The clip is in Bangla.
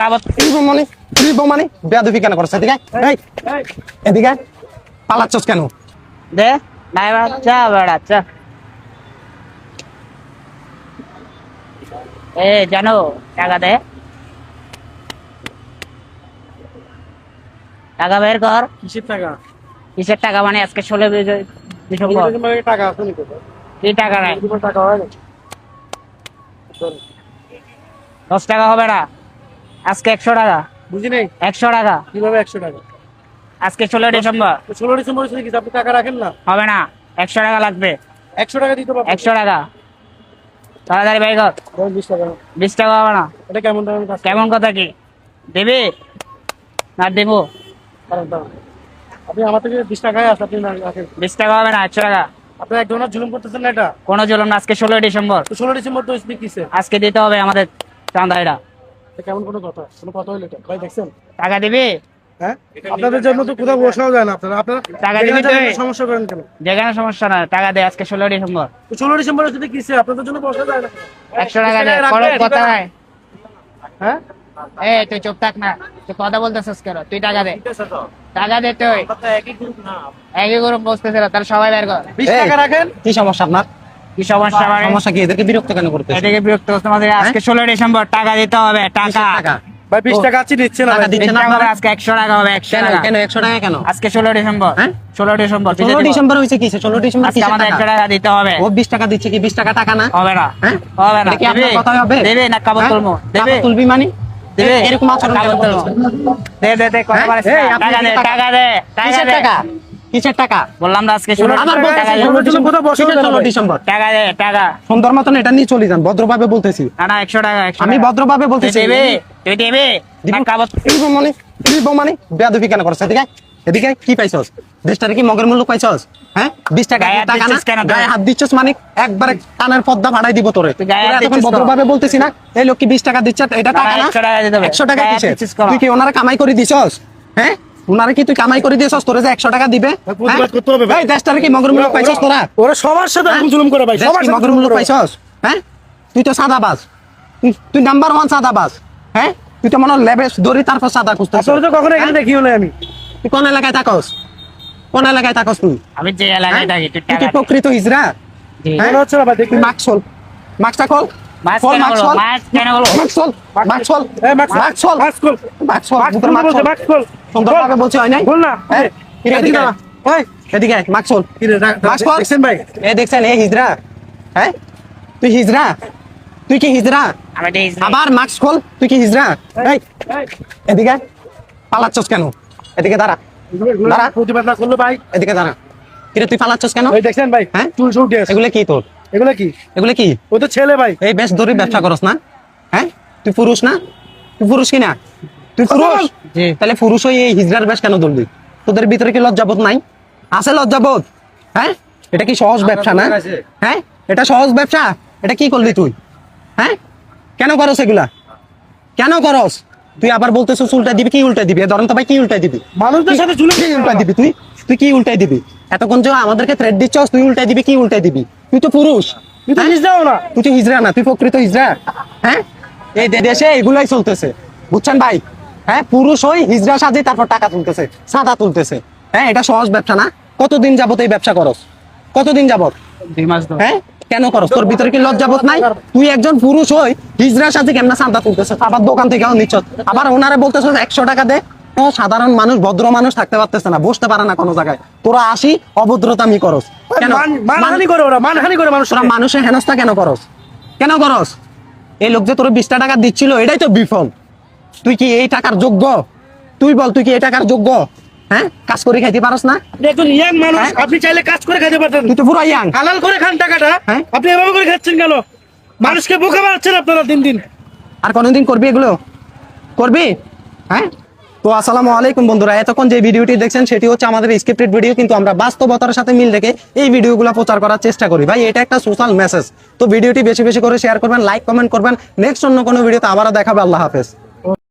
আবার এই মানে মানে বেয়াদবি কেন করছ? এদিকে এই এদিকে পালাচ্ছস কেন? দে ড্রাইভার চা বেড়া চা এ জানো টাকা দে। টাকা বের কর। কিসের টাকা? কিসের টাকা মানে আজকে ষোলো বিজয়- ডিসেম্বর। টাকা আসেনি কি টাকা নাই। টাকা হয় না? দশ টাকা হবে না। আজকে একশো টাকা। বুঝি নেই? একশো টাকা। কীভাবে একশো টাকা? আজকে ষোলো ডিসেম্বর। ষোলো ডিসেম্বর কি আপনি টাকা রাখেন না? হবে না। একশো টাকা লাগবে। একশো টাকা দিতে পারবেন একশো টাকা। তাড়াতাড়ি বাই কর। বিশ টাকা। বিশ টাকা হবে না। এটা কেমন কেমন কথা কি? দেবে? না দেবো। আপনি আমার থেকে বিশ টাকায় আসে আপনি বিশ টাকা হবে না একশো টাকা। আপনি এক ধরনের জুলুম করতেছেন না এটা? কোনো জলম না আজকে ষোলোই ডিসেম্বর। ষোলো ডিসেম্বর তো স্পিক কিসে আজকে দিতে হবে আমাদের চাঁদা এটা কেমন কোনো কথা? কোনো কথা হইল ভাই দেখছেন? টাকা দিবি? হ্যাঁ? আপনাদের জন্য তো কোথাও বসাও যায় না আপনারা। আপনারা টাকা দিবি যাবেন তুই? সমস্যা করেন কেন? যেখানে সমস্যা না টাকা দে আজকে ষোলোই ডিসেম্বর। ষোলো ডিসেম্বর যদি কিসে? আপনাদের জন্য বসা যায় না। একশো টাকা দে কোনো কথা নাই হ্যাঁ। এ তুই চুপ থাক না তুই কথা বলতেছিস কেন? তুই টাকা দে। টাকা দে তুই। একই গ্রুপ বসতেছে তাহলে সবাই বের কর। বিশ টাকা রাখেন। কি সমস্যা আপনার? কি সমস্যা মানে সমস্যা কি? এদেরকে বিরক্ত কেন করতেছ? এদিকে বিরক্ত করতে আমাদের আজকে ষোলোই ডিসেম্বর টাকা দিতে হবে টাকা। টাকা। ভাই বিশ টাকা আছে নিচ্ছে না দিচ্ছে না টাকা হবে আপনারা? আজকে একশো টাকা হবে একশো কেন টাকা। কেন একশো টাকা কেন? আজকে ষোলো ডিসেম্বর। হ্যাঁ? ষোলো ডিসেম্বর ষোলো ডিসেম্বর হয়েছে কিসে ষোলো ডিসেম্বর আজকে আমাদের একশো টাকা? টাকা দিতে হবে। ও বিশ টাকা দিচ্ছে কি? বিশ টাকা টাকা না? হবে না। হ্যাঁ? হবে না। কি আপনার দেবে? কথা হবে? দেবে না কাপড় হ্যাঁ? দেবে। তুলবি মানে? দেবে। এরকম আচরণ দে দে দে কথা হ্যাঁ? আপনি টাকা দে টাকা- দে টাকা দে। কিসের টাকা? বললাম না আজকে আমার ডিসেম্বর, টাকা টাকা। সুন্দর মতন এটা নিয়ে চলে যান ভদ্রভাবে বলতেছি। না না একশো টাকা আমি ভদ্রভাবে বলতেছি। দেবে তুই দেবে। দিব। না কাপড় এই মানে মানে বেয়াদবি কেন করছ এদিকে? এদিকে কি পাইছস? দেশটারে কি মগের মূল্য পাইছস? হ্যাঁ? বিশ টাকা গায়ে হাত টাকা না? দিচ্ছিস কেন তুই? গায়ে হাত দিচ্ছস মানে একবারে কানের পর্দা ভাড়াই দিব তোরে? ভদ্রভাবে বলতেছি না। এই লোক কি বিশ টাকা দিচ্ছে এটা টাকা না? 100 টাকা দিতে হবে। একশো টাকা? তুই কি ওনারা কামাই করে দিছস? হ্যাঁ? ওনারা কি তুই কামাই করে দিয়েছস? তোরে যে একশো টাকা দিবে? প্রতিবাদ করতে হবে ভাই। দেশটারে কি মগের পাইছস তোরা? ওরা সবার সাথে এরকম জুলুম করে ভাই সবার সাথে মগের জুলুম মূল্য করে। পাইছস? হ্যাঁ? তুই তো সাদাবাজ। তুই তুই নাম্বার ওয়ান সাদাবাজ। হ্যাঁ? তুই তো মনে লেবে দড়ি তারপর সাদা খুঁজতেছ। আপনারা তো কখনো এখানে দেখি হলে আমি। তুই কোন এলাকায় থাকস? কোন এলাকায় থাকস তুই? আমি যে এলাকায় থাকি তুই। প্রকৃত হিজরা। হ্যাঁ? হচ্ছে ভাই তুই মাস্ক খোল। মাস্কটা খোল। বলছে, হয় নাই? না। এদিকে দেখছেন ভাই? দেখছেন হিজরা। হ্যাঁ? তুই হিজরা? তুই কি হিজরা? আমি এটা ইসলাম। আবার মাস্ক খোল তুই কি হিজরা? এই এই, এদিকে আয়। পালাচ্ছস কেন? এদিকে দাঁড়া। দাঁড়া। প্রতিবাদ না করলে ভাই। এদিকে দাঁড়া। কিরে তুই পালাচ্ছস কেন? ওই দেখছেন ভাই? হ্যাঁ? চুল। এগুলো কি তোর? এগুলো কি? এগুলো কি? ও তো ছেলে ভাই। এই বেশ দড়ি ব্যবসা করস না? হ্যাঁ? তুই পুরুষ না? তুই পুরুষ কি না? তুই পুরুষ? জি। তাহলে পুরুষ হয়ে এই হিজড়ার বেশ কেন ধরলি? তোদের ভিতরে কি লজ্জাবোধ নাই? আছে লজ্জাবোধ? হ্যাঁ? এটা কি সহজ ব্যবসা না? হ্যাঁ? এটা সহজ ব্যবসা? এটা কি করলি তুই? হ্যাঁ? কেন করস এগুলা? কেন করস? তুই আবার বলতেছিস উল্টা দিবি কি উল্টা দিবি? ধরেন তো ভাই কি উল্টা দিবি? মানুষদের সাথে জুলুম কি উল্টা দিবি তুই? তুই কি উল্টাই দিবি? এতক্ষণ যে আমাদেরকে থ্রেড দিচ্ছস তুই উল্টাই দিবি কি উল্টাই দিবি? তুই তো পুরুষ। তুই তো হ্যাঁ? না। তুই তো হিজড়া না তুই প্রকৃত হিজড়া। হ্যাঁ? এই দেশে এগুলাই চলতেছে। বুঝছেন ভাই? হ্যাঁ পুরুষ হই হিজড়া সাজে তারপর টাকা তুলতেছে সাদা তুলতেছে। হ্যাঁ এটা সহজ ব্যবসা না। কতদিন যাবত এই ব্যবসা করস? কতদিন যাবত। হ্যাঁ? কেন করস? তোর ভিতরে কি লজ্জাবোধ নাই? তুই একজন পুরুষ হই হিজড়ার সাথে কেমন সাদা তুলতেছে? আবার দোকান থেকেও নিচ্ছ আবার ওনারে বলতেছ একশো টাকা দে সাধারণ মানুষ ভদ্র মানুষ থাকতে পারতেছে না বসতে পারে না কোনো জায়গায়। তোরা আসি অভদ্রতামি করস। কেন? মানহানি করে ওরা মানহানি করে মানুষ তোরা মানুষের হেনস্থা কেন করস? কেন করস? এই লোক যে তোর বিশটা টাকা দিচ্ছিল এটাই তো বিফল। তুই কি এই টাকার যোগ্য? তুই বল তুই কি এই টাকার যোগ্য? হ্যাঁ? কাজ করে খাইতে পারস না? একজন ইয়াং মানুষ হ্যাঁ? আপনি চাইলে কাজ করে খেতে পারতেন। তুই তো পুরো ইয়াং। হালাল করে খান টাকাটা হ্যাঁ? আপনি এভাবে করে খাচ্ছেন কেন? মানুষকে বোকা বানাচ্ছেন আপনারা দিন দিন। আর কোনোদিন করবি এগুলো? করবি? হ্যাঁ? তো আসসালামু আলাইকুম বন্ধুরা, এতক্ষণ যে ভিডিওটি দেখছেন, সেটি হচ্ছে আমাদের স্ক্রিপ্টেড ভিডিও কিন্তু আমরা বাস্তবতার সাথে মিল রেখে এই ভিডিওগুলো প্রচার করার চেষ্টা করি। ভাই, এটা একটা সোশ্যাল মেসেজ তো ভিডিওটি বেশি বেশি করে শেয়ার করবেন লাইক কমেন্ট করবেন। নেক্সট অন্য কোনো ভিডিওতে আবারও দেখাবে। আল্লাহ হাফেজ।